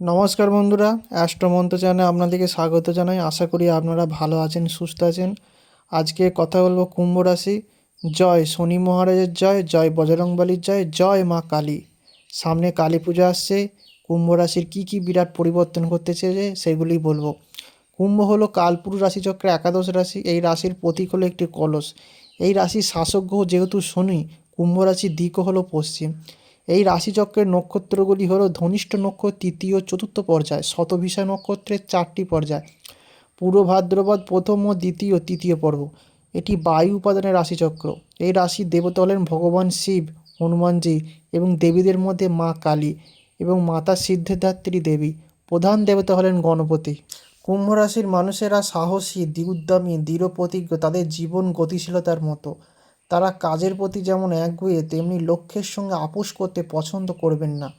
নমস্কার বন্ধুরা অ্যাস্ট্রোমন্ত্র চ্যানেলে আপনাদেরকে স্বাগত জানাই। আশা করি আপনারা ভালো আছেন, সুস্থ আছেন। আজকে কথা বলব কুম্ভ রাশি। জয় শনি মহারাজের জয় জয় বজরংবলীর জয় জয় মা কালী। সামনে কালী পূজা আসছে। কুম্ভ রাশির কী কী বিরাট পরিবর্তন করতে চেয়েছে সেগুলি বলব। কুম্ভ হলো কালপুরুষ রাশিচক্রের একাদশ রাশি। এই রাশির প্রতীক হলো একটি কলস। এই রাশির শাসক গ্রহ যেহেতু শনি, কুম্ভ রাশির দিকও হলো পশ্চিম। এই রাশিচক্রের নক্ষত্রগুলি হলো ধনিষ্ঠ নক্ষত্র, তৃতীয়, চতুর্থ পর্যায় শতভিষা নক্ষত্রের চারটি পর্যায়, পূর্ব ভাদ্রপদ প্রথম ও দ্বিতীয়, তৃতীয় পর্ব। এটি বায়ু উপাদানের রাশিচক্র। এই রাশির দেবতা হলেন ভগবান শিব, হনুমানজি এবং দেবীদের মধ্যে মা কালী এবং মাতা সিদ্ধিদাত্রী দেবী। প্রধান দেবতা হলেন গণপতি। কুম্ভ রাশির মানুষেরা সাহসী উদ্যমী দৃঢ় প্রতিজ্ঞ, তাদের জীবন গতিশীলতার মতো। তারা কাজের প্রতি যেমন একগুঁয়ে তেমনি লক্ষ্যের সঙ্গে আপোষ করতে পছন্দ করবেন না।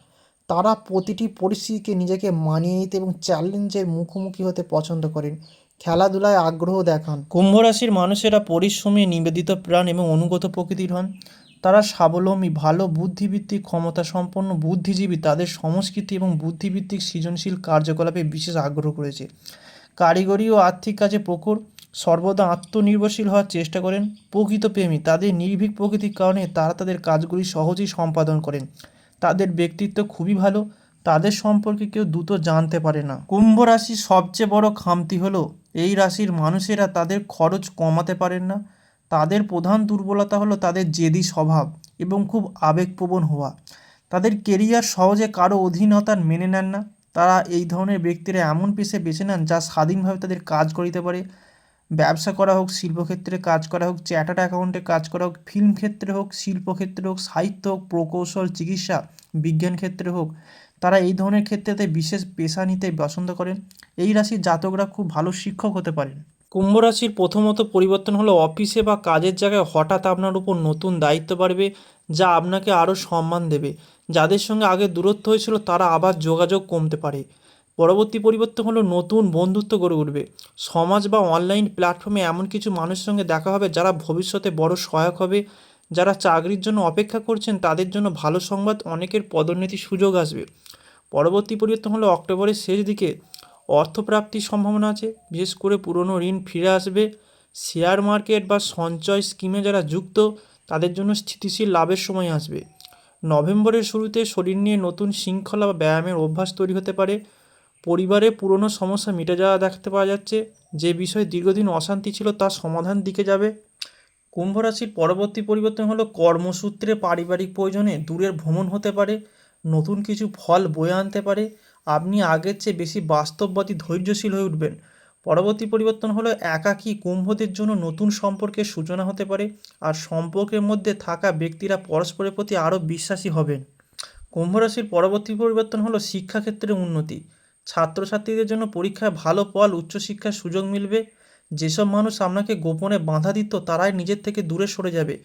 তারা প্রতিটি পরিস্থিতিকে নিজেকে মানিয়ে নিতে এবং চ্যালেঞ্জের মুখোমুখি হতে পছন্দ করেন। খেলাধুলায় আগ্রহ দেখান। কুম্ভ রাশির মানুষেরা পরিশ্রমী, নিবেদিত প্রাণ এবং অনুগত প্রকৃতির হন। তারা স্বাবলম্বী, ভালো বুদ্ধিভিত্তিক ক্ষমতা সম্পন্ন বুদ্ধিজীবী, তাদের সংস্কৃতি এবং বুদ্ধিভিত্তিক সৃজনশীল কার্যকলাপে বিশেষ আগ্রহ করেছে। কারিগরি ও আর্থিক কাজে প্রখর সর্বদা আত্মনির্ভরশীল হওয়ার চেষ্টা করেন। প্রকৃত প্রেমী, তাদের নির্ভীক প্রকৃতির কারণে তারা তাদের কাজগুলি সহজেই সম্পাদন করেন। তাদের ব্যক্তিত্ব খুবই ভালো, তাদের সম্পর্কে কেউ দ্রুত জানতে পারে না। কুম্ভ রাশির সবচেয়ে বড় খামতি হলো, এই রাশির মানুষেরা তাদের খরচ কমাতে পারেন না। তাদের প্রধান দুর্বলতা হলো তাদের জেদি স্বভাব এবং খুব আবেগপ্রবণ হওয়া। তাদের কেরিয়ার সহজে কারও অধীনতার মেনে নেন না। তারা এই ধরনের ব্যক্তিরা এমন পেশে বেছে নেন যা স্বাধীনভাবে তাদের কাজ করিতে পারে। ব্যবসা করা হোক, শিল্পক্ষেত্রে কাজ করা হোক, চ্যাটার্ড অ্যাকাউন্টে কাজ করা হোক ফিল্ম ক্ষেত্রে হোক, শিল্পক্ষেত্রে হোক, সাহিত্য হোক, প্রকৌশল, চিকিৎসা, বিজ্ঞান ক্ষেত্রে হোক, তারা এই ধরনের ক্ষেত্রেতে বিশেষ পেশা নিতে পছন্দ করেন। এই রাশির জাতকরা খুব ভালো শিক্ষক হতে পারেন। কুম্ভ রাশির প্রথমত পরিবর্তন হলো অফিসে বা কাজের জায়গায় হঠাৎ আপনার উপর নতুন দায়িত্ব বাড়বে, যা আপনাকে আরও সম্মান দেবে। যাদের সঙ্গে আগে দূরত্ব হয়েছিল, তারা আবার যোগাযোগ কমতে পারে। পরবর্তী পরিবর্তন হলো নতুন বন্ধুত্ব গড়ে উঠবে। সমাজ বা অনলাইন প্ল্যাটফর্মে এমন কিছু মানুষের সঙ্গে দেখা হবে যারা ভবিষ্যতে বড় সহায়ক হবে। যারা চাকরির জন্য অপেক্ষা করছেন তাদের জন্য ভালো সংবাদ, অনেকের পদোন্নতির সুযোগ আসবে। পরবর্তী পরিবর্তন হলো অক্টোবরের শেষ দিকে অর্থপ্রাপ্তির সম্ভাবনা আছে। বিশেষ করে পুরনো ঋণ ফিরে আসবে। শেয়ার মার্কেট বা সঞ্চয় স্কিমে যারা যুক্ত, তাদের জন্য স্থিতিশীল লাভের সময় আসবে। নভেম্বরের শুরুতে শরীর নিয়ে নতুন শৃঙ্খলা বা ব্যায়ামের অভ্যাস তৈরি হতে পারে। পরিবারে পুরনো সমস্যা মিটে যাওয়া দেখতে পাওয়া যাচ্ছে। যে বিষয়ে দীর্ঘদিন অশান্তি ছিল তার সমাধান দিকে যাবে। কুম্ভ রাশির পরবর্তী পরিবর্তন হলো কর্মসূত্রে পারিবারিক প্রয়োজনে দূরের ভ্রমণ হতে পারে, নতুন কিছু ফল বয়ে আনতে পারে। আপনি আগের চেয়ে বেশি বাস্তববাদী ধৈর্যশীল হয়ে উঠবেন। পরবর্তী পরিবর্তন হলো একাকী কুম্ভদের জন্য নতুন সম্পর্কের সূচনা হতে পারে আর সম্পর্কের মধ্যে থাকা ব্যক্তিরা পরস্পরের প্রতি আরও বিশ্বাসী হবেন। কুম্ভ রাশির পরবর্তী পরিবর্তন হলো শিক্ষাক্ষেত্রে উন্নতি। ছাত্রছাত্রীদের জন্য পরীক্ষায় ভালো ফল, উচ্চশিক্ষার সুযোগ মিলবে। যেসব মানুষ আপনাকে গোপনে বাধা দিত, তারাই নিজের থেকে দূরে সরে যাবে।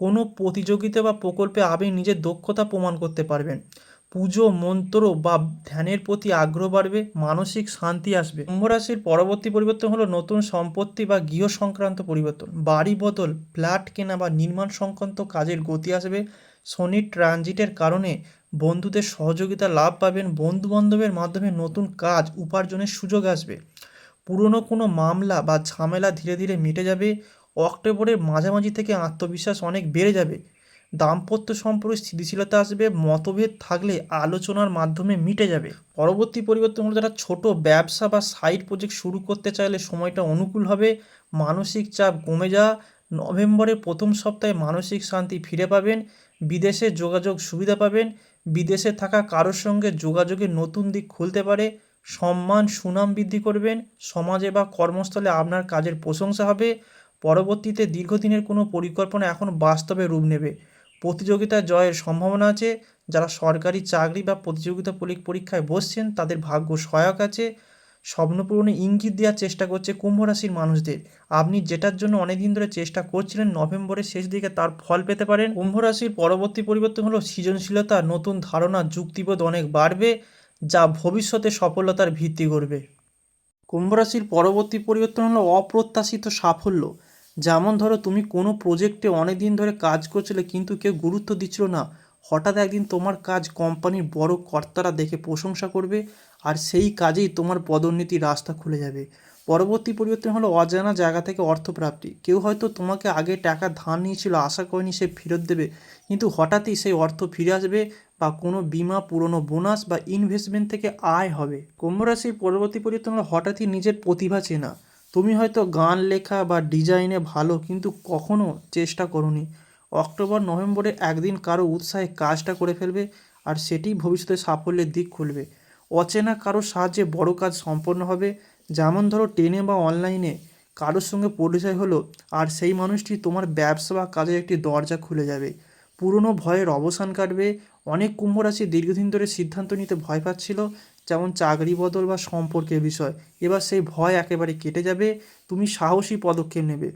কোনো প্রতিযোগিতা বা প্রকল্পে আপনি নিজের দক্ষতা প্রমাণ করতে পারবেন। পুজো, মন্ত্র বা ধ্যানের প্রতি আগ্রহ বাড়বে, মানসিক শান্তি আসবে। কুম্ভ রাশির পরবর্তী পরিবর্তন হলো নতুন সম্পত্তি বা গৃহ সংক্রান্ত পরিবর্তন। বাড়ি বদল, ফ্ল্যাট কেনা বা নির্মাণ সংক্রান্ত কাজের গতি আসবে। শনির ট্রানজিটের কারণে বন্ধুদের সহযোগিতা লাভ পাবেন বন্ধু বান্ধবের মাধ্যমে নতুন কাজ, উপার্জনের সুযোগ আসবে। পুরনো কোনো মামলা বা ঝামেলা ধীরে ধীরে মিটে যাবে, অক্টোবরের মাঝামাঝি থেকে আত্মবিশ্বাস অনেক বেড়ে যাবে। দাম্পত্য সম্পর্কে স্থিতিশীলতা আসবে, মতভেদ থাকলে আলোচনার মাধ্যমে মিটে যাবে। পরবর্তী পরিবর্তন হলো যারা ছোট ব্যবসা বা সাইড প্রজেক্ট শুরু করতে চাইলে সময়টা অনুকূল হবে, মানসিক চাপ কমে যাওয়া, নভেম্বরের প্রথম সপ্তাহে মানসিক শান্তি ফিরে পাবেন, বিদেশে যোগাযোগ সুবিধা পাবেন বিদেশে থাকা কারোর সঙ্গে যোগাযোগের নতুন দিক খুলতে পারে, সম্মান, সুনাম বৃদ্ধি করবেন, সমাজে বা কর্মস্থলে আপনার কাজের প্রশংসা হবে। পরবর্তীতে দীর্ঘদিনের কোনো পরিকল্পনা এখন বাস্তবে রূপ নেবে। প্রতিযোগিতা জয়ের সম্ভাবনা আছে। যারা সরকারি চাকরি বা প্রতিযোগিতা পরীক্ষায় বসছেন, তাদের ভাগ্য সহায়ক আছে। স্বপ্ন পূরণে ইঙ্গিত দেওয়ার চেষ্টা করছে কুম্ভ রাশির মানুষদের। আপনি যেটার জন্য অনেকদিন ধরে চেষ্টা করছিলেন নভেম্বরের শেষ দিকে তার ফল পেতে পারেন, কুম্ভ রাশির পরবর্তী পরিবর্তন হলো সৃজনশীলতা, নতুন ধারণা, যুক্তিবোধ অনেক বাড়বে, যা ভবিষ্যতে সফলতার ভিত্তি করবে। কুম্ভ রাশির পরবর্তী পরিবর্তন হলো অপ্রত্যাশিত সাফল্য। যেমন ধরো, তুমি কোনো প্রজেক্টে অনেক দিন ধরে কাজ করছিলে কিন্তু কেউ গুরুত্ব দিচ্ছিল না। হঠাৎ একদিন তোমার কাজ কোম্পানির বড় কর্তারা দেখে প্রশংসা করবে আর সেই কাজেই তোমার পদোন্নতির রাস্তা খুলে যাবে। পরবর্তী পরিবর্তন হলো অজানা জায়গা থেকে অর্থপ্রাপ্তি। কেউ হয়তো তোমাকে আগে টাকা ধার নিয়েছিল, আশা করেনি সে ফেরত দেবে। কিন্তু হঠাৎই সেই অর্থ ফিরে আসবে বা কোনো বিমা, পুরনো বোনাস বা ইনভেস্টমেন্ট থেকে আয় হবে। কুম্ভ রাশির পরবর্তী পরিবর্তন হলো হঠাৎই নিজের প্রতিভা চেনা। তুমি হয়তো গান লেখা বা ডিজাইনে ভালো, কিন্তু কখনো চেষ্টা করোনি। অক্টোবর, নভেম্বরে একদিন কারও উৎসাহে কাজটা করে ফেলবে আর সেটি ভবিষ্যতে সাফল্যের দিক খুলবে। অচেনা কারও সাহায্যে বড় কাজ সম্পন্ন হবে। যেমন ধরো ট্রেনে বা অনলাইনে কারোর সঙ্গে পরিচয় হলো আর সেই মানুষটি তোমার ব্যবসা বা কাজের একটি দরজা খুলে যাবে। পুরনো ভয়ের অবসান কাটবে। অনেক কুম্ভ রাশি দীর্ঘদিন ধরে সিদ্ধান্ত নিতে ভয় পাচ্ছিল, যেমন চাকরি বদল বা সম্পর্কের বিষয়। এবার সেই ভয় একেবারে কেটে যাবে। তুমি সাহসী পদক্ষেপ নেবে।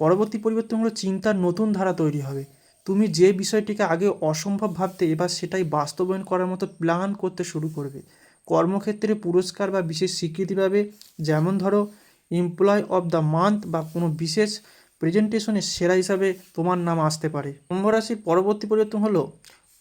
পরবর্তী পরিবর্তন হলো চিন্তার নতুন ধারা তৈরি হবে। তুমি যে বিষয়টিকে আগে অসম্ভব ভাবতে এবার সেটাই বাস্তবায়ন করার মতো প্ল্যান করতে শুরু করবে। কর্মক্ষেত্রে পুরস্কার বা বিশেষ স্বীকৃতি পাবে, যেমন ধরো এমপ্লয় অফ দ্য মান্থ বা কোনো বিশেষ প্রেজেন্টেশনে সেরা হিসাবে তোমার নাম আসতে পারে। কুম্ভ রাশির পরবর্তী পরিবর্তন হলো,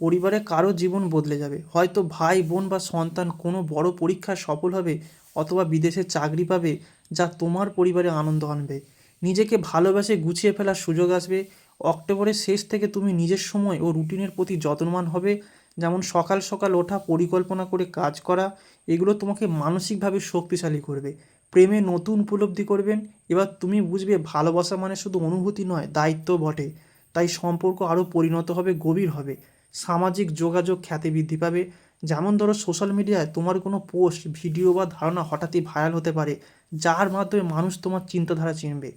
পরিবারে কারও জীবন বদলে যাবে। হয়তো ভাই, বোন বা সন্তান কোনো বড় পরীক্ষায় সফল হবে অথবা বিদেশে চাকরি পাবে, যা তোমার পরিবারে আনন্দ আনবে। নিজেকে ভালোবাসে গুছিয়ে ফেলার সুযোগ আসবে। অক্টোবরের শেষ থেকে তুমি নিজের সময় ও রুটিনের প্রতি যত্নবান হবে। যেমন সকাল সকাল ওঠা, পরিকল্পনা করে কাজ করা, এগুলো তোমাকে মানসিকভাবে শক্তিশালী করবে। প্রেমে নতুন উপলব্ধি করবেন। এবার তুমি বুঝবে ভালোবাসা মানে শুধু অনুভূতি নয়, দায়িত্ব বটে। তাই সম্পর্ক আরও পরিণত হবে, গভীর হবে। সামাজিক যোগাযোগ খ্যাতি বৃদ্ধি পাবে। যেমন ধরো সোশ্যাল মিডিয়ায় তোমার কোনো পোস্ট ভিডিও বা ধারণা হঠাৎই ভাইরাল হতে পারে, যার মাধ্যমে মানুষ তোমার চিন্তাধারা চিনবে।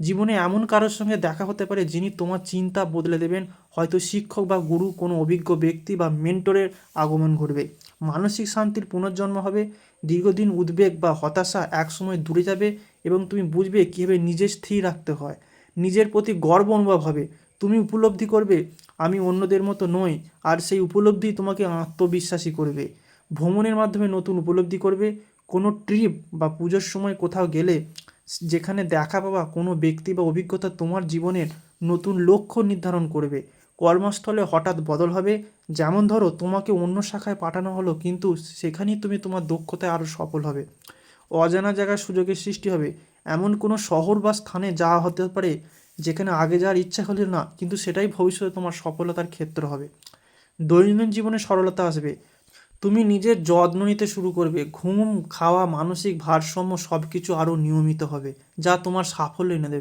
জীবনে এমন কারোর সঙ্গে দেখা হতে পারে যিনি তোমার চিন্তা বদলে দেবেন, হয়তো শিক্ষক বা গুরু, কোনো অভিজ্ঞ ব্যক্তি বা মেন্টরের আগমন ঘটবে। মানসিক শান্তির পুনর্জন্ম হবে, দীর্ঘদিন উদ্বেগ বা হতাশা একসময় দূরে যাবে এবং তুমি বুঝবে কীভাবে নিজে স্থির রাখতে হয়। নিজের প্রতি গর্ব অনুভব হবে তুমি উপলব্ধি করবে, আমি অন্যদের মতো নই, আর সেই উপলব্ধি তোমাকে আত্মবিশ্বাসী করবে। ভ্রমণের মাধ্যমে নতুন উপলব্ধি করবে, কোনো ট্রিপ বা পুজোর সময় কোথাও গেলে, যেখানে দেখা পাওয়া কোনো ব্যক্তি বা অভিজ্ঞতা তোমার জীবনের নতুন লক্ষ্য নির্ধারণ করবে। কর্মস্থলে হঠাৎ বদল হবে, যেমন ধরো তোমাকে অন্য শাখায় পাঠানো হলো, কিন্তু সেখানেই তুমি তোমার দক্ষতায় আরও সফল হবে। অজানা জায়গায় সুযোগের সৃষ্টি হবে, এমন কোনো শহর বা স্থানে যাওয়া হতে পারে যেখানে আগে যাওয়ার ইচ্ছা হলে না, কিন্তু সেটাই ভবিষ্যতে তোমার সফলতার ক্ষেত্র হবে। দৈনন্দিন জীবনে সরলতা আসবে। তুমি নিজের যত্ন নিতে শুরু করবে। ঘুম, খাওয়া, মানসিক ভারসাম্য সব কিছু আরও নিয়মিত হবে, যা তোমার সাফল্য এনে দেবে।